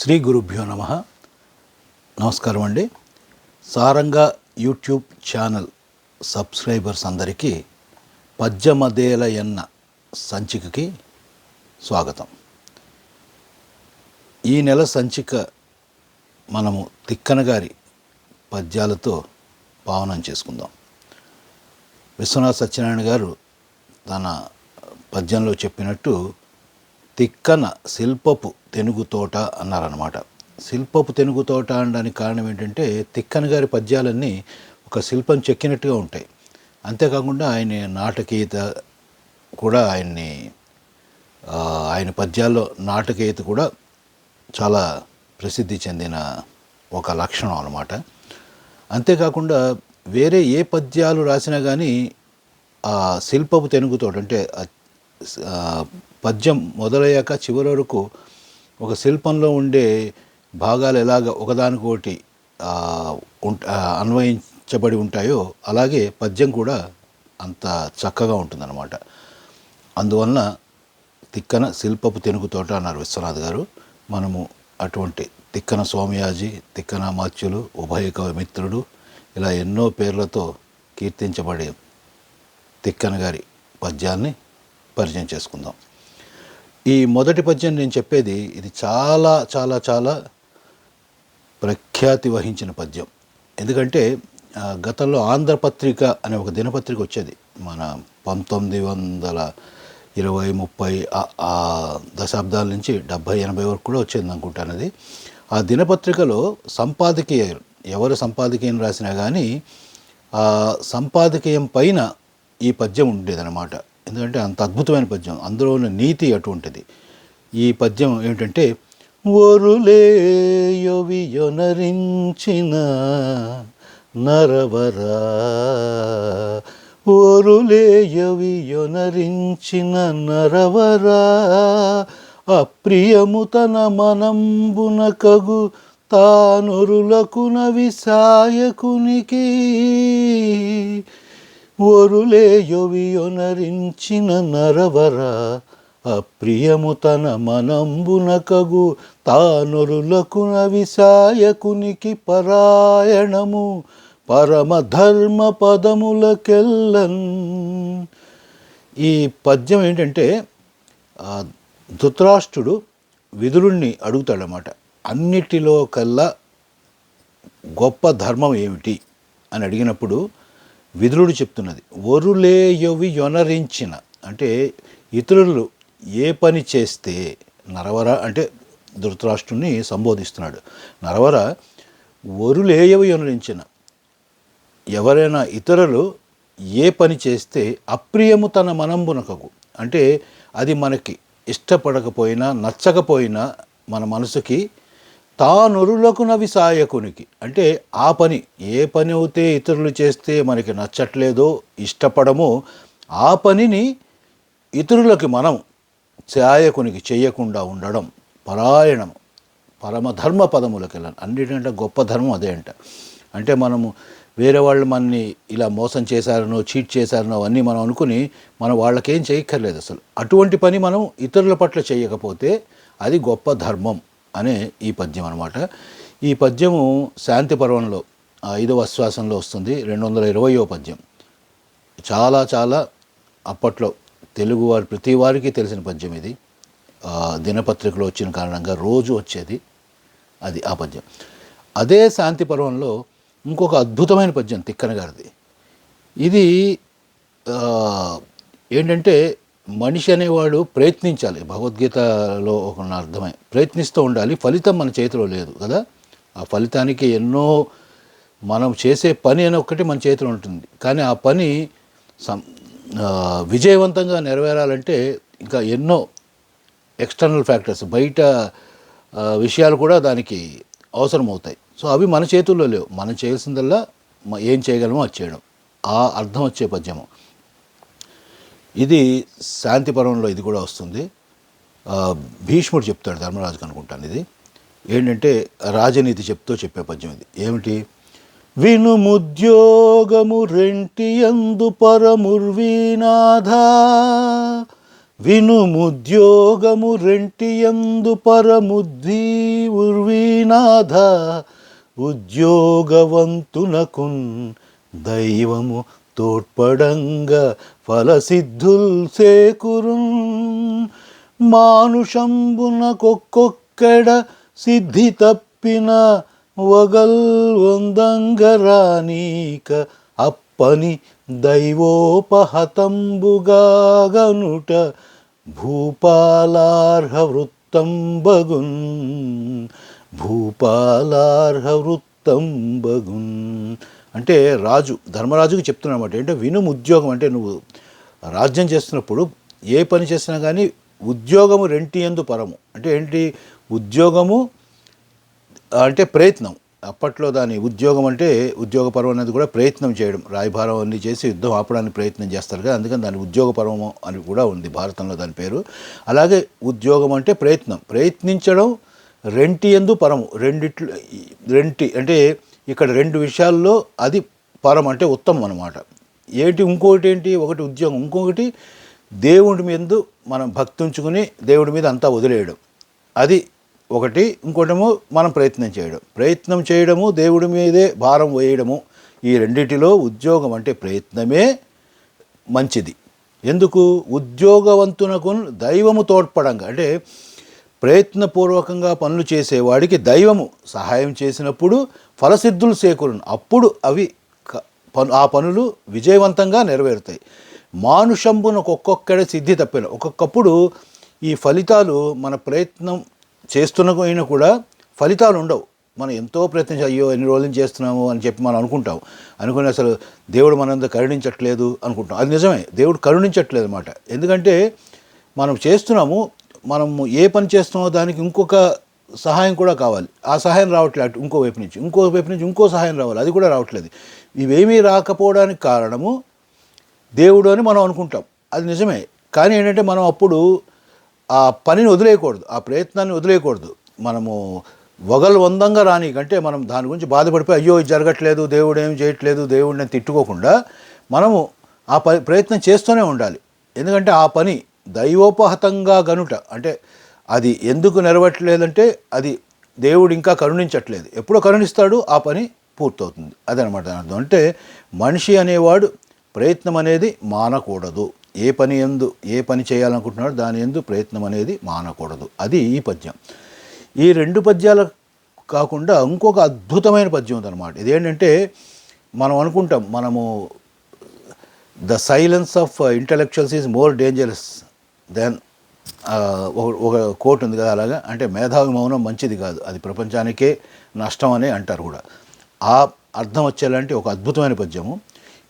శ్రీ గురుభ్యో నమ. నమస్కారం అండి. సారంగా యూట్యూబ్ ఛానల్ సబ్స్క్రైబర్స్ అందరికీ పద్యమదేల ఎన్న సంచికకి స్వాగతం. ఈ నెల సంచిక మనము తిక్కన గారి పద్యాలతో పావనం చేసుకుందాం. విశ్వనాథ్ సత్యనారాయణ గారు తన పద్యంలో చెప్పినట్టు తిక్కన శిల్పపు తెనుగు తోట అన్నారనమాట శిల్పపు తెనుగు తోట అనడానికి కారణం ఏంటంటే తిక్కన గారి పద్యాలన్నీ ఒక శిల్పం చెక్కినట్టుగా ఉంటాయి. అంతేకాకుండా ఆయన నాటకీయత కూడా ఆయన్ని ఆయన పద్యాల్లో నాటకీయత కూడా చాలా ప్రసిద్ధి చెందిన ఒక లక్షణం అనమాట అంతేకాకుండా వేరే ఏ పద్యాలు రాసినా కానీ ఆ శిల్పపు తెనుగుతోట అంటే పద్యం మొదలయ్యాక చివరి వరకు ఒక శిల్పంలో ఉండే భాగాలు ఎలాగ ఒకదానికొకటి అన్వయించబడి ఉంటాయో అలాగే పద్యం కూడా అంత చక్కగా ఉంటుందన్నమాట. అందువలన తిక్కన శిల్పపు తెనుగు తోట అన్నారు విశ్వనాథ్ గారు. మనము అటువంటి తిక్కన సోమయాజి తిక్కన మాత్యులు ఉభయ కవి మిత్రుడు ఇలా ఎన్నో పేర్లతో కీర్తించబడే తిక్కన గారి పద్యాన్ని పరిచయం చేసుకుందాం. ఈ మొదటి పద్యం నేను చెప్పేది ఇది చాలా చాలా చాలా ప్రఖ్యాతి వహించిన పద్యం. ఎందుకంటే గతంలో ఆంధ్రపత్రిక అనే ఒక దినపత్రిక వచ్చేది. మన పంతొమ్మిది వందల ఇరవై ముప్పై ఆ- దశాబ్దాల నుంచి డెబ్భై ఎనభై వరకు కూడా వచ్చింది అనుకుంటాను అది ఆ దినపత్రికలో సంపాదకీయ ఎవరు సంపాదకీయం రాసినా కానీ ఆ సంపాదకీయం పైన ఈ పద్యం ఉండేదన్నమాట. ఎందుకంటే అంత అద్భుతమైన పద్యం. అందులో ఉన్న నీతి అటువంటిది. ఈ పద్యం ఏమిటంటే ఒరులేయొవియొనరించిన నరవరా ఒరులేయొవియొనరించిన నరవరా అప్రియము తన మనంబున కగు తానురులకున విసాయకునికి ఒరులేయొవియొనరించిన నరవర అప్రియము తన మనంబునకగు తానురులకున విసాయకునికి పరాయణము పరమధర్మ పదములకెల్లన్. ఈ పద్యం ఏంటంటే ధృతరాష్ట్రుడు విదురుణ్ణి అడుగుతాడనమాట అన్నిటిలో కల్లా గొప్ప ధర్మం ఏమిటి? అని అడిగినప్పుడు విదురుడు చెప్తున్నది ఒరులేయవి యొనరించిన అంటే ఇతరులు ఏ పని చేస్తే నరవర అంటే ధృతరాష్ట్రుని సంబోధిస్తున్నాడు. నరవర ఒరులేయవి యొనరించిన ఎవరైనా ఇతరులు ఏ పని చేస్తే అప్రియము తన మనంబునకకు అంటే అది మనకి ఇష్టపడకపోయినా నచ్చకపోయినా మన మనసుకి తానొరులకునవి సాయకునికి. అంటే ఆ పని ఏ పని అయితే ఇతరులు చేస్తే మనకి నచ్చట్లేదో ఇష్టపడమో ఆ పనిని ఇతరులకి మనం సాయకునికి చేయకుండా ఉండడం పరాయణం పరమధర్మ పదములకి వెళ్ళాలి. అన్నిటికంటే గొప్ప ధర్మం అదే అంట. అంటే మనము వేరే వాళ్ళు మనని ఇలా మోసం చేశారనో చీట్ చేశారనో అవన్నీ మనం అనుకుని మనం వాళ్ళకేం చేయక్కర్లేదు అసలు. అటువంటి పని మనం ఇతరుల పట్ల చేయకపోతే అది గొప్ప ధర్మం. అనే ఈ పద్యం అనమాట ఈ పద్యము శాంతి పర్వంలో ఐదవ ఆశ్వాసంలో వస్తుంది. రెండు వందల ఇరవయో పద్యం. చాలా చాలా అప్పట్లో తెలుగు వారి ప్రతి వారికి తెలిసిన పద్యం ఇది. దినపత్రికలో వచ్చిన కారణంగా రోజు వచ్చేది అది ఆ పద్యం. అదే శాంతి పర్వంలో ఇంకొక అద్భుతమైన పద్యం తిక్కన గారిది ఇది ఏంటంటే మనిషి అనేవాడు ప్రయత్నించాలి. భగవద్గీతలో ఒక అర్థమే. ప్రయత్నిస్తూ ఉండాలి. ఫలితం మన చేతిలో లేదు కదా? ఆ ఫలితానికి ఎన్నో మనం చేసే పని అని ఒక్కటి మన చేతిలో ఉంటుంది. కానీ ఆ పని సం విజయవంతంగా నెరవేరాలంటే ఇంకా ఎన్నో ఎక్స్టర్నల్ ఫ్యాక్టర్స్ బయట విషయాలు కూడా దానికి అవసరం అవుతాయి సో అవి మన చేతుల్లో లేవు. మనం చేయాల్సిందల్లా ఏం చేయగలమో అది చేయడం. ఆ అర్థం వచ్చే పద్యము. ఇది శాంతిపర్వంలో ఇది కూడా వస్తుంది. భీష్ముడు చెప్తాడు ధర్మరాజుకు అనుకుంటాను ఇది. ఏంటంటే రాజనీతి చెప్తూ చెప్పే పద్యం ఇది. ఏమిటి? వినుముద్యోగము రెంటి ఎందు పరముర్వీనాథ వినుముద్యోగము రెంటియందు పరముద్వీ ఉర్వీనాథ ఉద్యోగవంతునకున్ దైవము తోడ్పడంగా ఫలసిద్ధుల్ సేకురున్ మానుషంబునకొక్కొక్కడ సిద్ధి తప్పిన వగల్ వందంగరానీక అప్పని దైవోపహతంబుగాగనుట భూపాలార్హ వృత్తం బగున్ భూపాలార్హ వృత్తం బగున్ అంటే రాజు ధర్మరాజుకి చెప్తున్నామాట అంటే వినుము ఉద్యోగం అంటే నువ్వు రాజ్యం చేస్తున్నప్పుడు ఏ పని చేసినా కానీ ఉద్యోగము రెంటి ఎందు పరము. అంటే ఏంటి? ఉద్యోగము అంటే ప్రయత్నం. అప్పట్లో దాని ఉద్యోగం అంటే ఉద్యోగపరం అనేది కూడా ప్రయత్నం చేయడం. రాయభారం అన్ని చేసి యుద్ధం ఆపడానికి ప్రయత్నం చేస్తారు కదా అందుకని దాని ఉద్యోగపరము అని కూడా ఉంది భారతంలో దాని పేరు. అలాగే ఉద్యోగం అంటే ప్రయత్నం. ప్రయత్నించడం రెంటి ఎందు పరము. రెండిట్లు రెంటి అంటే ఇక్కడ రెండు విషయాల్లో అది పరం అంటే ఉత్తమం అన్నమాట. ఏంటి ఇంకొకటి ఏంటి? ఒకటి ఉద్యోగం ఇంకొకటి దేవుడి మీద మనం భక్తి ఉంచుకుని దేవుడి మీద అంతా వదిలేయడం. అది ఒకటి. ఇంకోటేమో మనం ప్రయత్నం చేయడం. ప్రయత్నం చేయడము దేవుడి మీదే భారం వేయడము ఈ రెండిటిలో ఉద్యోగం అంటే ప్రయత్నమే మంచిది. ఎందుకు? ఉద్యోగవంతునకు దైవము తోడ్పడంగా. అంటే ప్రయత్నపూర్వకంగా పనులు చేసేవాడికి దైవము సహాయం చేసినప్పుడు ఫలసిద్ధులు సేకూరును. అప్పుడు అవి పను ఆ పనులు విజయవంతంగా నెరవేరుతాయి. మానుషంబునకు ఒక్కొక్కడే సిద్ధి తప్పిన. ఒక్కొక్కప్పుడు ఈ ఫలితాలు మన ప్రయత్నం చేస్తున్న పోయినా కూడా ఫలితాలు ఉండవు. మనం ఎంతో ప్రయత్నం అయ్యో ఎన్ని రోజులు చేస్తున్నాము అని చెప్పి మనం అనుకుంటాం. అనుకుని అసలు దేవుడు మనంత కరుణించట్లేదు అనుకుంటాం. అది నిజమే. దేవుడు కరుణించట్లేదు అనమాట ఎందుకంటే మనం చేస్తున్నాము మనము ఏ పని చేస్తున్నామో దానికి ఇంకొక సహాయం కూడా కావాలి. ఆ సహాయం రావట్లేదు అటు ఇంకో వైపు నుంచి. ఇంకో వైపు నుంచి ఇంకో సహాయం రావాలి. అది కూడా రావట్లేదు. ఇవేమీ రాకపోవడానికి కారణము దేవుడు అని మనం అనుకుంటాం. అది నిజమే. కానీ ఏంటంటే మనం అప్పుడు ఆ పనిని వదిలేయకూడదు. ఆ ప్రయత్నాన్ని వదిలేయకూడదు. మనము వగలు వందంగా రాని కంటే మనం దాని గురించి బాధపడిపోయి అయ్యో ఇది జరగట్లేదు దేవుడు ఏం చేయట్లేదు దేవుడిని తిట్టుకోకుండా మనము ఆ ప ప్రయత్నం చేస్తూనే ఉండాలి. ఎందుకంటే ఆ పని దైవోపహతంగా గనుట. అంటే అది ఎందుకు నెరవేర్చలేదంటే అది దేవుడు ఇంకా కరుణించట్లేదు. ఎప్పుడో కరుణిస్తాడు ఆ పని పూర్తవుతుంది. అదనమాట అర్థం. అంటే మనిషి అనేవాడు ప్రయత్నం అనేది మానకూడదు. ఏ పని ఎందు ఏ పని చేయాలనుకుంటున్నాడో దాని ఎందు ప్రయత్నం అనేది మానకూడదు. అది ఈ పద్యం. ఈ రెండు పద్యాలు కాకుండా ఇంకొక అద్భుతమైన పద్యం ఉందన్నమాట. ఇదేంటంటే మనం అనుకుంటాం మనము the silence of intellectuals is more dangerous than ఒక కోట్ ఉంది కదా అలాగా? అంటే మేధావి మౌనం మంచిది కాదు. అది ప్రపంచానికే నష్టం అని అంటారు కూడా. ఆ అర్థం వచ్చేలాంటి ఒక అద్భుతమైన పద్యము.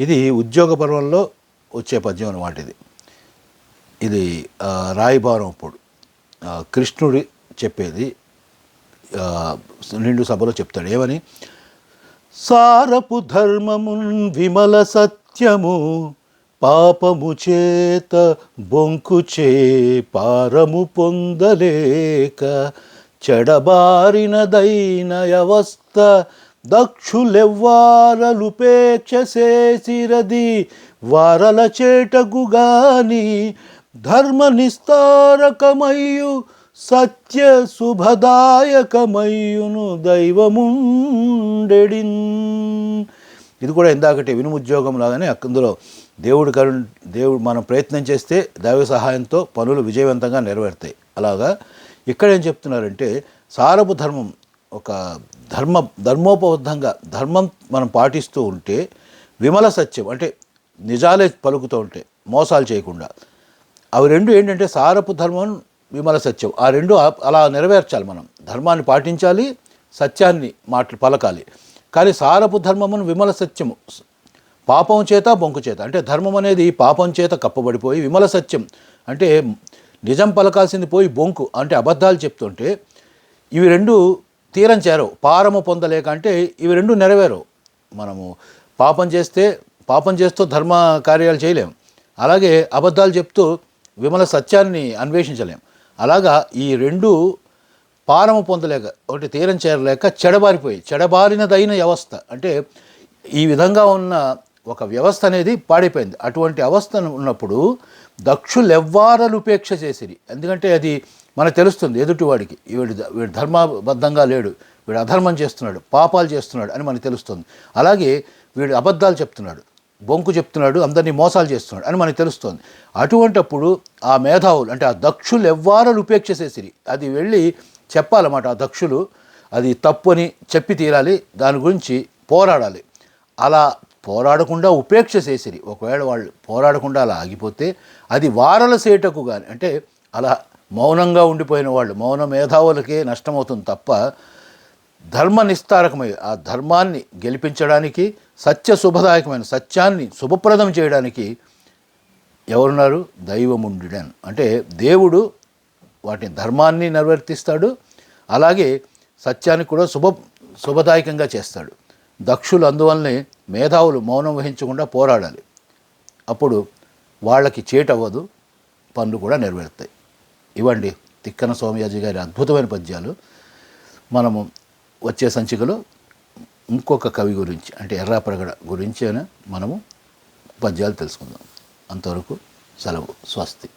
ఇది ఉద్యోగ పర్వంలో వచ్చే పద్యం అన్నమాట ఇది. ఇది రాయిభారం అప్పుడు. కృష్ణుడి చెప్పేది నిండు సభలో చెప్తాడు. ఏమని? సారపు ధర్మమున్ విమల సత్యము పాపము చేత బొంకుచే పారము పొందలేక చెడబారినదైన అవస్థ దక్షులెవ్వారలుపేక్ష చేసిరది వారల చేటగుగాని ధర్మ నిస్తారకమయ్యు సత్య శుభదాయకమయ్యును దైవముండెడిన్. ఇది కూడా ఇందాకటి వినుముద్యోగం లాగానే అందులో దేవుడు కరుణ దేవుడు మనం ప్రయత్నం చేస్తే దైవ సహాయంతో పనులు విజయవంతంగా నెరవేరుతాయి. అలాగా? ఇక్కడ ఏం చెప్తున్నారంటే సారపు ధర్మం ఒక ధర్మ ధర్మోపబద్ధంగా ధర్మం మనం పాటిస్తూ ఉంటే విమల సత్యం అంటే నిజాలే పలుకుతూ ఉంటే మోసాలు చేయకుండా. అవి రెండు ఏంటంటే సారపు ధర్మం విమల సత్యం. ఆ రెండు అలా నెరవేర్చాలి మనం. ధర్మాన్ని పాటించాలి సత్యాన్ని మాటలు పలకాలి. కానీ సారపు ధర్మమును విమల సత్యము పాపం చేత బొంకు చేత. అంటే ధర్మం అనేది పాపం చేత కప్పబడిపోయి విమల సత్యం. అంటే నిజం పలకాల్సింది పోయి బొంకు అంటే అబద్ధాలు చెప్తుంటే ఇవి రెండు తీరం చేరవు. పారము పొందలేక అంటే ఇవి రెండు నెరవేరవు. మనము పాపం చేస్తే పాపం చేస్తూ ధర్మ కార్యాలు చేయలేం. అలాగే అబద్ధాలు చెప్తూ విమల సత్యాన్ని అన్వేషించలేం. అలాగా ఈ రెండు పారము పొందలేక ఒకటి తీరం చేరలేక చెడబారిపోయి చెడబారినదైన వ్యవస్థ అంటే ఈ విధంగా ఉన్న ఒక వ్యవస్థ అనేది పాడైపోయింది. అటువంటి అవస్థ ఉన్నప్పుడు దక్షులెవ్వారలుపేక్ష చేసిరి. ఎందుకంటే అది మనకు తెలుస్తుంది ఎదుటివాడికి వీడు వీడు ధర్మబద్ధంగా లేడు. వీడు అధర్మం చేస్తున్నాడు. పాపాలు చేస్తున్నాడు అని మనకు తెలుస్తుంది. అలాగే వీడు అబద్ధాలు చెప్తున్నాడు. బొంకు చెప్తున్నాడు. అందరినీ మోసాలు చేస్తున్నాడు అని మనకు తెలుస్తుంది. అటువంటప్పుడు ఆ మేధావులు అంటే ఆ దక్షులు ఎవ్వారలు ఉపేక్ష చేసిరి. అది వెళ్ళి చెప్పాలన్నమాట ఆ దక్షులు. అది తప్పు అని చెప్పి తీరాలి. దాని గురించి పోరాడాలి. అలా పోరాడకుండా ఉపేక్ష చేసిరి. ఒకవేళ వాళ్ళు పోరాడకుండా అలా ఆగిపోతే అది వారల సేటకు కానీ అంటే అలా మౌనంగా ఉండిపోయిన వాళ్ళు మౌన మేధావులకే నష్టమవుతుంది తప్ప ధర్మ నిస్తారకమై ఆ ధర్మాన్ని గెలిపించడానికి సత్య శుభదాయకమైన సత్యాన్ని శుభప్రదం చేయడానికి ఎవరున్నారు? దైవముండుడన్. అంటే దేవుడు వాటిని ధర్మాన్ని నిర్వర్తిస్తాడు అలాగే సత్యాన్ని కూడా శుభ శుభదాయకంగా చేస్తాడు. దక్షులు అందువల్లనే మేధావులు మౌనం వహించకుండా పోరాడాలి. అప్పుడు వాళ్ళకి చేటవ్వదు పనులు కూడా నెరవేరుతాయి. ఇవ్వండి తిక్కన సోమయాజీ గారి అద్భుతమైన పద్యాలు. మనము వచ్చే సంచికలో ఇంకొక కవి గురించి అంటే ఎర్రాపరగడ గురించి మనము పద్యాలు తెలుసుకుందాం. అంతవరకు సెలవు. స్వస్తి.